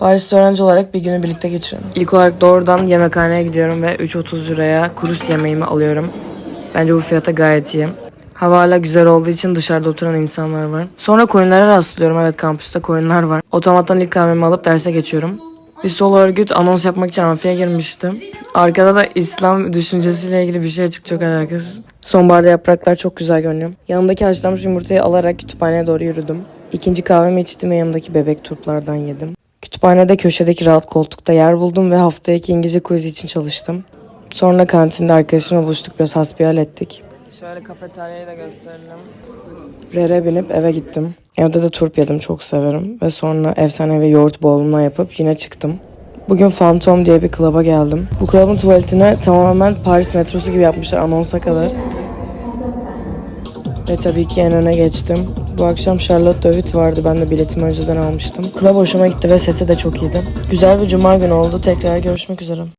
Paris'te öğrenci olarak bir günü birlikte geçiriyorum. İlk olarak doğrudan yemekhaneye gidiyorum ve 3.30 liraya kurus yemeğimi alıyorum. Bence bu fiyata gayet iyi. Hava hala güzel olduğu için dışarıda oturan insanlar var. Sonra coinlere rastlıyorum. Evet kampüste coinler var. Otomattan ilk kahvemi alıp derse geçiyorum. Bir solo örgüt anons yapmak için amfiye girmiştim. Arkada da İslam düşüncesiyle ilgili bir şey açık çok alakasız. Sonbaharda yapraklar çok güzel görünüyor. Yanımdaki haşlanmış yumurtayı alarak kütüphaneye doğru yürüdüm. İkinci kahvemi içtim ve yanımdaki bebek turplardan yedim. Kütüphanede köşedeki rahat koltukta yer buldum ve haftaya iki İngilizce quiz için çalıştım. Sonra kantinde arkadaşımla buluştuk biraz hasbihal ettik. Şöyle kafeteryayı da gösterelim. Rere binip eve gittim. Evde de turp yedim çok severim. Ve sonra efsane ve yoğurt boğulma yapıp yine çıktım. Bugün Phantom diye bir klaba geldim. Bu klabın tuvaletine tamamen Paris metrosu gibi yapmışlar anonsa kadar. Ve tabii ki en öne geçtim. Bu akşam Charlotte David vardı. Ben de biletimi önceden almıştım. Klab hoşuma gitti ve seti de çok iyiydi. Güzel bir cuma günü oldu. Tekrar görüşmek üzere.